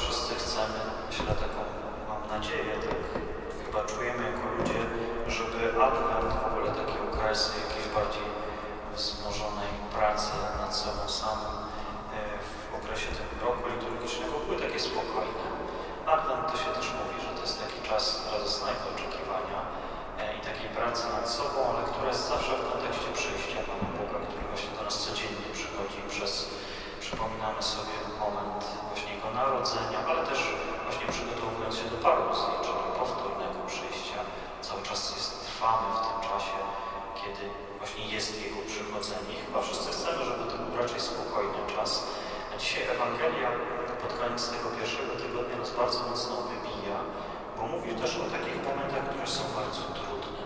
wszyscy chcemy, myślę taką mam nadzieję, tak chyba czujemy jako ludzie, żeby Adwent, w ogóle takie okresy jakiejś bardziej wzmożonej pracy nad sobą samym e, w okresie tego roku liturgicznego były takie spokojne. Adwent to się też mówi, że to jest taki czas radosnego oczekiwania e, i takiej pracy nad sobą, ale która jest zawsze w kontekście przyjścia Pana Boga, który właśnie do nas codziennie przychodzi przez, przypominamy sobie moment właśnie Jego narodzenia, ale też właśnie przygotowując się do paruzji, czyli powtórnego przyjścia. Cały czas jest, trwamy w tym czasie, kiedy właśnie jest Jego przychodzenie. Chyba wszyscy chcemy, żeby to był raczej spokojny czas. A dzisiaj Ewangelia pod koniec tego pierwszego tygodnia nas bardzo mocno wybija, bo mówi też o takich momentach, które są bardzo trudne.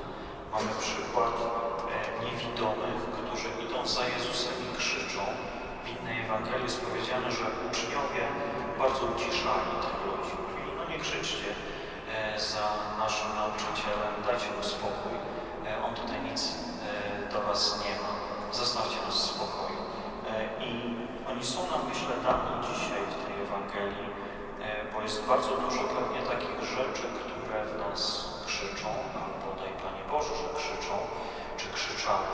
Mamy przykład e, niewidomych, którzy idą za Jezusem i krzyczą. W innej Ewangelii jest powiedziane, że uczniowie bardzo uciszali tych ludzi. Mówili, no nie krzyczcie e, za naszym dajcie mu spokój. E, On tutaj nic e, do was nie ma. Zostawcie nas w spokoju. E, I oni są nam, myślę, dani dzisiaj w tej Ewangelii, bo jest bardzo dużo pewnie takich rzeczy, które w nas krzyczą, albo daj Panie Boże, że krzyczą, czy krzyczały,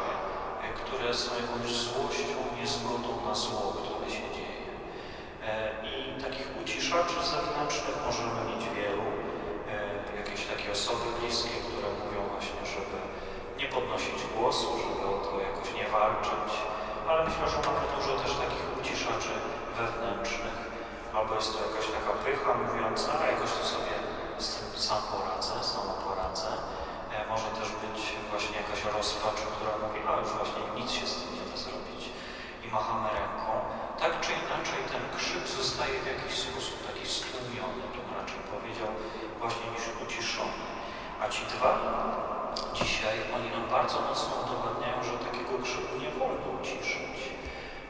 które są jakąś złością, niezgodą na zło, które się dzieje. I takich uciszaczy zewnętrznych możemy mieć wielu. Jakieś takie osoby bliskie, które mówią właśnie, żeby nie podnosić głosu, żeby o to jakoś nie walczyć. Ale myślę, że mamy dużo też takich uciszaczy wewnętrznych. Albo jest to jakaś taka pycha mówiąca, a jakoś to sobie z tym sam poradzę, sama poradzę. E, Może też być właśnie jakaś rozpacz, która mówi, a już właśnie nic się z tym nie da zrobić. I machamy ręką. Tak czy inaczej ten krzyk zostaje w jakiś sposób taki stłumiony, to bym raczej powiedział, właśnie niż uciszony. A ci dwa dzisiaj, oni nam bardzo mocno udowadniają, że takiego krzyku nie wolno uciszyć.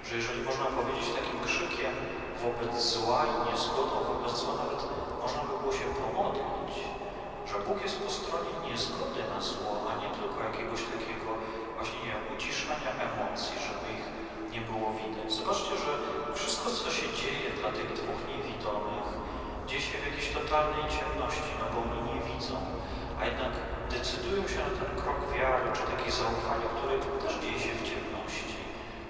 Że jeżeli można powiedzieć takim krzykiem wobec zła i niezgodą wobec zła, nawet można by było się pomodlić, że Bóg jest po stronie niezgody na zło, a nie tylko jakiegoś takiego właśnie nie uciszania emocji, żeby ich nie było widać. Zobaczcie, że wszystko, co się dzieje dla tych dwóch niewidomych, dzieje się w jakiejś totalnej ciemności, no bo oni nie widzą, a jednak decydują się na ten krok wiary, czy takie zaufanie, które też dzieje się w ciemności.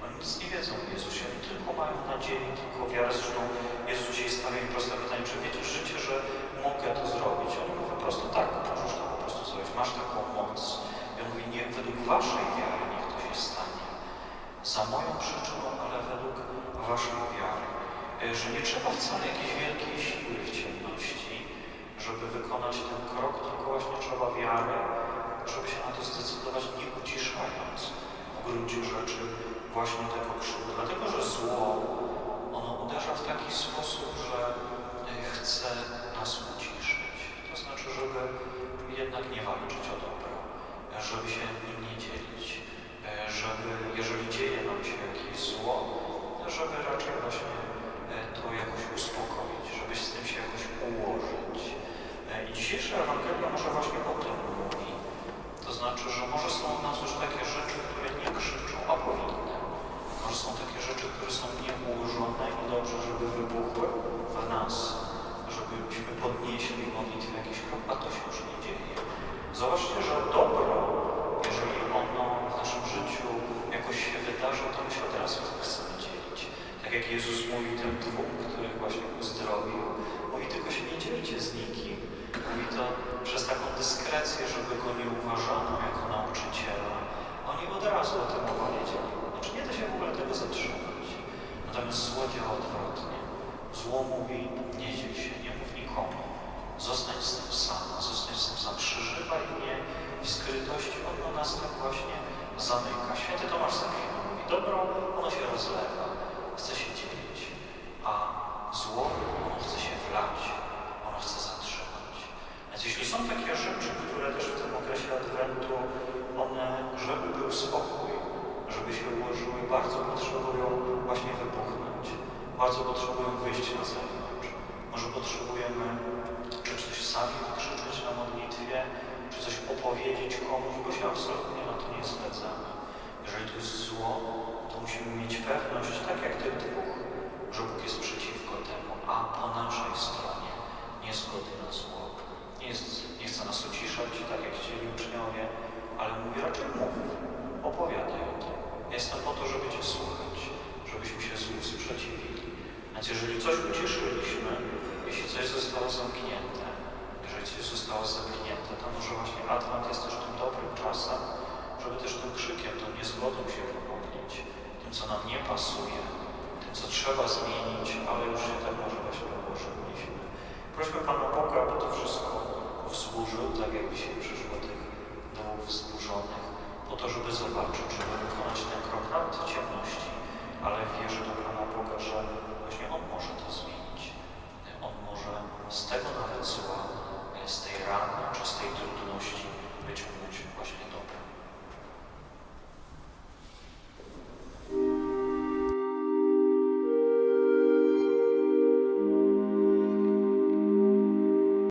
Oni nic nie wiedzą o Jezusie, oni tylko mają nadzieję, tylko wiarę. Zresztą Jezus stawia im proste pytanie, czy wiecie życie, że mogę to zrobić? Oni mówią po prostu tak, możesz to po prostu zrobić, masz taką moc. I on mówi, nie według waszej wiary niech to się stanie. Za moją przyczyną, ale według waszej wiary. E, Że nie trzeba wcale jakiejś wielkiej siły w ciemności, żeby wykonać ten krok, tylko właśnie trzeba wiary, żeby się na to zdecydować, nie uciszając w gruncie rzeczy właśnie tego krzyku. Dlatego, że zło, ono uderza w taki sposób, że e, chce nas uciszyć. To znaczy, żeby jednak nie walczyć o dobro, żeby się nim nie dzielić, e, żeby, jeżeli dzieje nam się jakieś zło, żeby raczej właśnie e, to jakoś uspokoić, żeby z tym się jakoś ułożyć. I dzisiejsza Ewangelia może właśnie o tym mówi. To znaczy, że może są w nas już takie rzeczy, które nie krzyczą, a powinny. Może są takie rzeczy, które są nieułożone i dobrze, żeby wybuchły w nas, żebyśmy podnieśli w modlitwie jakiś krok, a to się już nie dzieje. Zobaczcie, że dobro, jeżeli ono w naszym życiu jakoś się wydarzy, to my się od razu tym chcemy dzielić. Tak jak Jezus mówi tym dwóm, których właśnie uzdrowił, mówi tylko się nie dzielcie z nikim. Mówi to przez taką dyskrecję, żeby go nie uważano jako spokój, żeby się ułożyły, bardzo potrzebują właśnie wybuchnąć, bardzo potrzebują wyjść na zewnątrz. Może potrzebujemy czy coś sami wykrzyczeć na modlitwie, czy coś opowiedzieć komuś, bo się absolutnie na to nie zgadzamy. Jeżeli to jest zło, to musimy mieć pewność, tak jak tych dwóch, że Bóg jest przeciwko temu, a po naszej stronie nie zgody na zło. Nie, jest, nie chce nas uciszać, tak jak chcieli uczniowie, ale mówi raczej mów opowiadaj o tym. Ja jestem po to, żeby Cię słuchać, żebyśmy się słów sprzeciwili. Więc jeżeli coś ucieszyliśmy, jeśli coś zostało zamknięte, jeżeli coś zostało zamknięte, to może właśnie Adwent jest też tym dobrym czasem, żeby też tym krzykiem, tą niezgodą się pomodlić, tym, co nam nie pasuje, tym, co trzeba zmienić, ale już się tak może właśnie ułożyliśmy. Prośmy Pana Boga, aby to wszystko wzburzył, tak jak dzisiaj przyszło tych dwóch wzburzonych po to, żeby zobaczyć, żeby wykonać ten